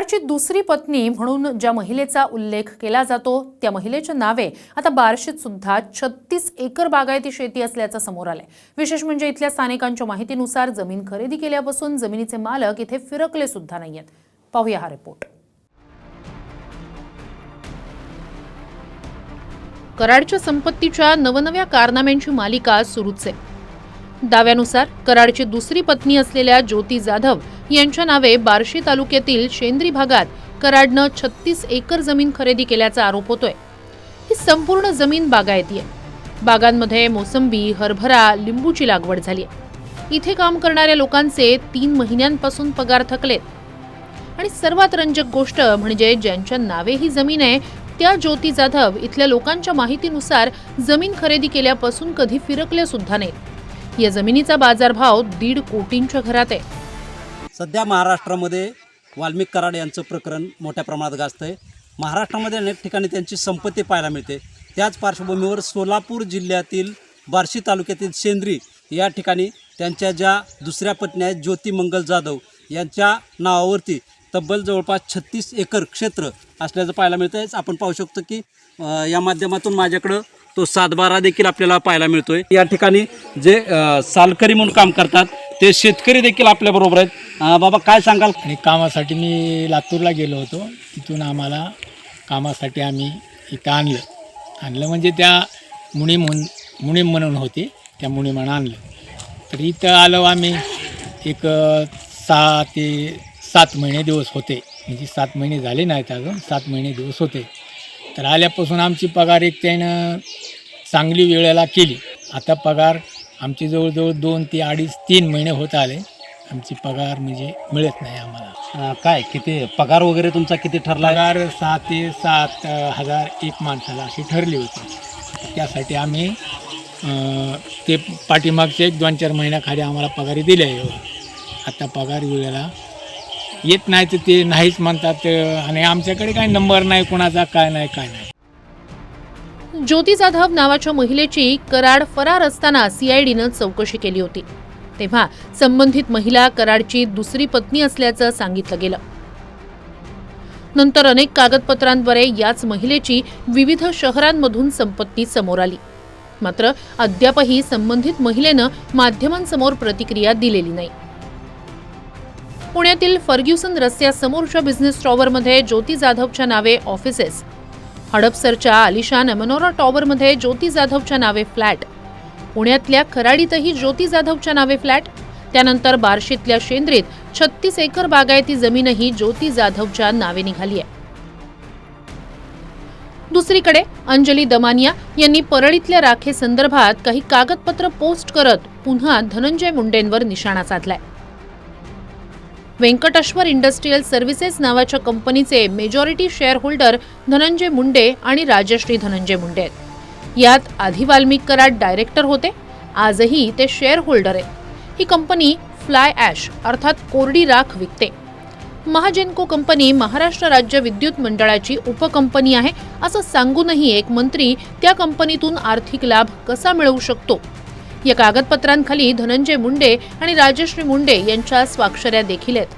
कराडची दुसरी पत्नी म्हणून ज्या महिलेचा उल्लेख केला जातो त्या महिलेच्या नावे आता बार्शीत सुद्धा छत्तीस एकर बागायती शेती असल्याचं समोर आलंय. विशेष म्हणजे इथल्या स्थानिकांच्या माहितीनुसार जमीन खरेदी केल्यापासून जमिनीचे मालक इथे फिरकले सुद्धा नाहीयेत. पाहूया हा रिपोर्ट कराडच्या संपत्तीच्या नवनव्या कारनाम्यांची मालिका सुरूच आहे. दाव्यानुसार कराडची दुसरी पत्नी असलेल्या ज्योती जाधव यांच्या नावे बार्शी तालुक्यातील शेंद्री भागात कराडनं छत्तीस एकर जमीन खरेदी केल्याचा आरोप होतोय. ही संपूर्ण जमीन बागायती आहे बागांमध्ये मोसंबी हरभरा लिंबूची लागवड झाली आहे इथे काम करणाऱ्या लोकांचे तीन महिन्यांपासून पगार थकलेत. आणि सर्वात रंजक गोष्ट म्हणजे ज्यांच्या नावे ही जमीन आहे त्या ज्योती जाधव इथल्या लोकांच्या माहितीनुसार जमीन खरेदी केल्यापासून कधी फिरकल्या सुद्धा नाहीत. या जमिनीचा बाजारभाव दीड कोटींच्या घरात आहे. सध्या महाराष्ट्रामध्ये वाल्मिक कराड यांचं प्रकरण मोठ्या प्रमाणात गाजतं आहे महाराष्ट्रामध्ये अनेक ठिकाणी त्यांची संपत्ती पाहायला मिळते. त्याच पार्श्वभूमीवर सोलापूर जिल्ह्यातील बार्शी तालुक्यातील सेंद्री या ठिकाणी त्यांच्या ज्या दुसऱ्या पत्नी आहेत ज्योती मंगल जाधव यांच्या नावावरती तब्बल जवळपास छत्तीस एकर क्षेत्र असल्याचं पाहायला मिळतं आहे आपण पाहू शकतो की या माध्यमातून माझ्याकडं तो सातबारा देखील आपल्याला पाहायला मिळतो आहे या ठिकाणी जे सालकरी म्हणून काम करतात ते शेतकरी देखील आपल्याबरोबर आहेत. बाबा काय सांगाल? आणि कामासाठी मी लातूरला गेलो होतो. तिथून आम्हाला कामासाठी आम्ही इथं आणलं. आणलं म्हणजे त्या मुनीम म्हण मुनीम म्हणून होते. त्या मुनीमानं आणलं. तर इथं आलो आम्ही. एक अ, सहा ते सात महिने दिवस होते. म्हणजे सात महिने झाले नाहीत अजून. सात महिने दिवस होते. तर आल्यापासून आमची पगार एक त्यानं चांगली वेळेला केली. आता पगार आमची जवळजवळ दोन ते अडीच तीन महिने होत आले. आमची पगार म्हणजे मिळत नाही आम्हाला. काय? किती? पगार वगैरे तुमचा किती ठरला? पगार सहा ते सात हजार एक माणसाला अशी ठरली होती. त्यासाठी आम्ही ते पाठीमागचे एक दोन चार महिन्याखाली आम्हाला पगारी दिल्या आहे आता पगार वेळेला येत नाही तर ते नाहीच म्हणतात आणि आमच्याकडे काही नंबर नाही कोणाचा काय नाही काय नाही. ज्योती जाधव नावाच्या महिलेची कराड फरार असताना सीआयडीनं चौकशी केली होती. तेव्हा संबंधित महिला कराडची दुसरी पत्नी असल्याचं सांगितलं गेलं. नंतर अनेक कागदपत्रांद्वारे याच महिलेची विविध शहरांमधून संपत्ती समोर आली. मात्र अद्यापही संबंधित महिलेनं माध्यमांसमोर प्रतिक्रिया दिलेली नाही. पुण्यातील फर्ग्युसन रस्त्यासमोरच्या बिझनेस टॉवरमध्ये ज्योती जाधवच्या नावे ऑफिसेस हडपसरच्या आलिशान मनोरा टॉवरमध्ये ज्योती जाधवच्या नावे फ्लॅट. पुण्यातल्या खराडीतही ज्योती जाधवच्या नावे फ्लॅट. त्यानंतर बार्शीतल्या शेंद्रीत छत्तीस एकर बागायती जमीनही ज्योती जाधवच्या नावे निघाली आहे. दुसरीकडे अंजली दमानिया यांनी परळीतल्या राखेसंदर्भात काही कागदपत्र पोस्ट करत पुन्हा धनंजय मुंडेंवर निशाणा साधलाय. व्यंकटेश्वर इंडस्ट्रीयल सर्व्हिसेस नावाच्या कंपनीचे majority share holder Dhananjay Munde आणि राजश्री धनंजय मुंडे आहेत. यात आधी वाल्मिक कराड डायरेक्टर होते आजही ते शेअर होल्डर आहेत. ही कंपनी फ्लाय ॲश अर्थात कोरडी राख विकते. महाजेनको कंपनी महाराष्ट्र राज्य विद्युत मंडळाची उपकंपनी आहे असं सांगूनही एक मंत्री त्या कंपनीतून आर्थिक लाभ कसा मिळवू शकतो? या कागदपत्रांखाली धनंजय मुंडे आणि राजश्री मुंडे यांच्या स्वाक्षऱ्या देखील आहेत.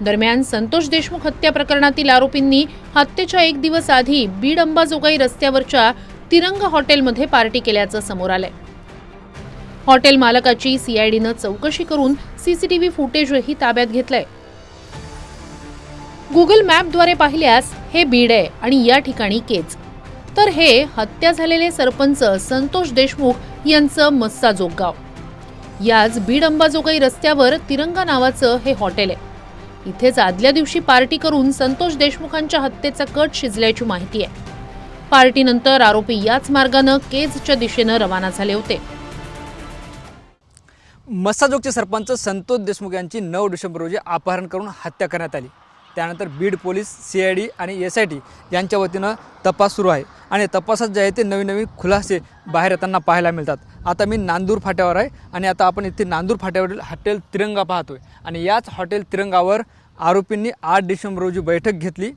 दरम्यान संतोष देशमुख हत्या प्रकरणातील आरोपींनी हत्येच्या एक दिवस आधी बीड अंबाजोगाई रस्त्यावरच्या तिरंगा हॉटेलमध्ये पार्टी केल्याचं समोर आलंय. हॉटेल मालकाची सीआयडीनं चौकशी करून सीसीटीव्ही फुटेजही ताब्यात घेतलंय. गुगल मॅपद्वारे पाहिल्यास हे बीड आहे आणि या ठिकाणी केच तर हे हत्या झालेले सरपंच संतोष देशमुख यांचं मस्साजोग गाव. याच बीड अंबाजोगाई रस्त्यावर तिरंगा नावाचं हे हॉटेल आहे. इथेच आदल्या दिवशी पार्टी करून संतोष देशमुखांच्या हत्येचा कट शिजल्याची माहिती आहे. पार्टीनंतर आरोपी याच मार्गानं केजच्या दिशेनं रवाना झाले होते. मस्साजोगचे सरपंच संतोष देशमुख यांची नऊ डिसेंबर रोजी अपहरण करून हत्या करण्यात आली. त्यानंतर Beed police C I D आणि एस आय टी यांच्या वतीनं तपास सुरू आहे. आणि तपासात जे आहे ते नवीन नवीन खुलासे बाहेर येताना पाहायला मिळतात. आता मी नांदूर फाट्यावर आहे आणि आता आपण इथे नांदूर फाट्यावरील हॉटेल तिरंगा पाहतोय. आणि याच हॉटेल तिरंगावर आरोपींनी आठ डिसेंबर रोजी बैठक घेतली.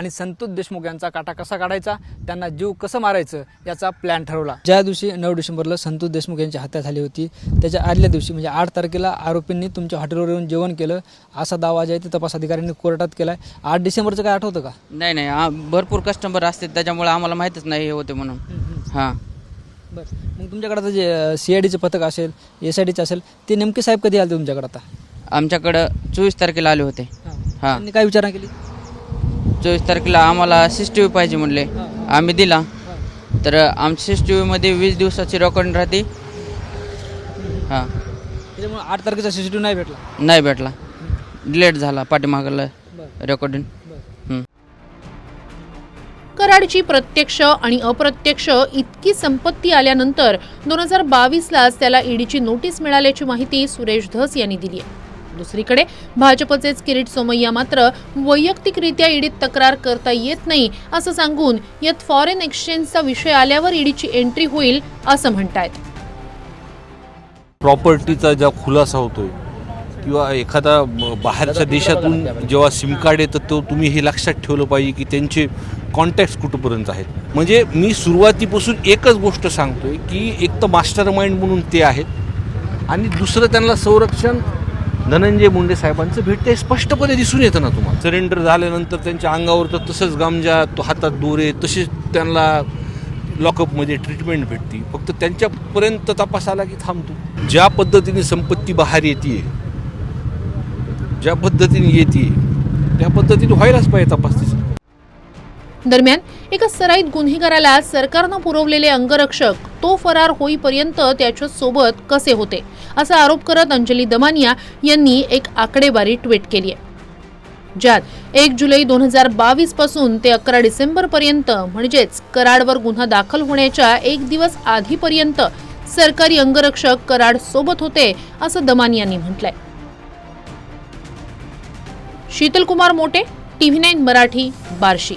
आणि संतोष देशमुख यांचा काटा कसा काढायचा त्यांना जीव कसं मारायचं याचा प्लॅन ठरवला. ज्या दिवशी नऊ डिसेंबरला संतोष देशमुख यांची हत्या झाली होती त्याच्या आदल्या दिवशी म्हणजे आठ तारखेला आरोपींनी तुमच्या हॉटेलवर येऊन जेवण केलं. असा दावा जे आहे ते तपास अधिकाऱ्यांनी कोर्टात केला आहे आठ डिसेंबरचं काय आठवतं का? नाही नाही. आ- भरपूर कस्टमर असते त्याच्यामुळे आम्हाला माहीतच नाही हे होते म्हणून. हां. बरं. मग तुमच्याकडे आता जे सी आय डीचं पथक असेल एस आय डीचं असेल ते नेमके साहेब कधी आले तुमच्याकडे आता? आमच्याकडं चोवीस तारखेला आले होते. हां. त्यांनी काय विचारणा केली? चोवीस तारखेला आम्हाला सी टी व्ही पाहिजे म्हणले. आम्ही दिला. तर आमच्या सी टी व्हीमध्ये वीस दिवसाची रेकॉर्डिंग राहते. हां. त्याच्यामुळे आठ तारखेचा सी सी टी व्ही नाही भेटला. नाही भेटला. डिलेट झाला पाठीमागला रेकॉर्डिंग हं. कराडची प्रत्यक्ष आणि अप्रत्यक्ष इतकी संपत्ती आल्यानंतर दोन हजार बावीसलाच त्याला ईडीची नोटीस मिळाल्याची माहिती सुरेश धस यांनी दिली आहे. दुसरीकडे भाजपचेच किरीट सोमय्या मात्र वैयक्तिकरित्या ईडीत तक्रार करता येत नाही असं सांगून यात फॉरेन एक्सचेंजचा विषय आल्यावर ईडीची एंट्री होईल असं म्हणतायत. प्रॉपर्टीचा ज्या खुलासा होतोय किंवा एखादा बाहेरच्या देशातून जेव्हा सिम कार्ड येतं तो तुम्ही हे लक्षात ठेवलं पाहिजे की त्यांचे कॉन्टॅक्ट कुठंपर्यंत आहेत. म्हणजे मी सुरुवातीपासून एकच गोष्ट सांगतोय की एक तर मास्टर माइंड म्हणून ते आहेत आणि दुसरं त्यांना संरक्षण धनंजय मुंडे साहेबांचं भेटते स्पष्टपणे दिसून येतं ना तुम्हाला. सरेंडर झाल्यानंतर त्यांच्या अंगावर तर तसंच गामजा तो हातात दोरे तसेच त्यांना लॉकअपमध्ये ट्रीटमेंट भेटते. फक्त त्यांच्यापर्यंत तपास आला की थांबतो ज्या पद्धतीने संपत्ती बाहेर येते ज्या पद्धतीने येते त्या पद्धतीने व्हायलाच पाहिजे तपास तिचा. दरम्यान एका सराईत गुन्हेगाराला सरकारनं पुरवलेले अंगरक्षक तो फरार होईपर्यंत त्याच्या सोबत कसे होते असा आरोप करत अंजली दमानिया यांनी एक आकडेवारी ट्विट केली आहे. ज्यात एक जुलै दोन हजार बावीसपासून ते अकरा डिसेंबर पर्यंत म्हणजेच कराडवर गुन्हा दाखल होण्याच्या एक दिवस आधीपर्यंत सरकारी अंगरक्षक कराड सोबत होते असं दमानियांनी म्हटलंय. Sheetalkumar Mote TV nine Marathi Barshi.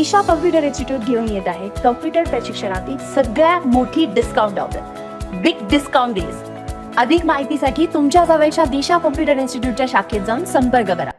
दिशा कम्प्युटर इन्स्टिट्यूट घेऊन येत आहे. कम्प्युटर प्रशिक्षणातील सगळ्यात मोठी discount offer big discount days अधिक माहितीसाठी तुमच्या जवळच्या दिशा कम्प्युटर इन्स्टिट्यूटच्या शाखेत जाऊन संपर्क करा.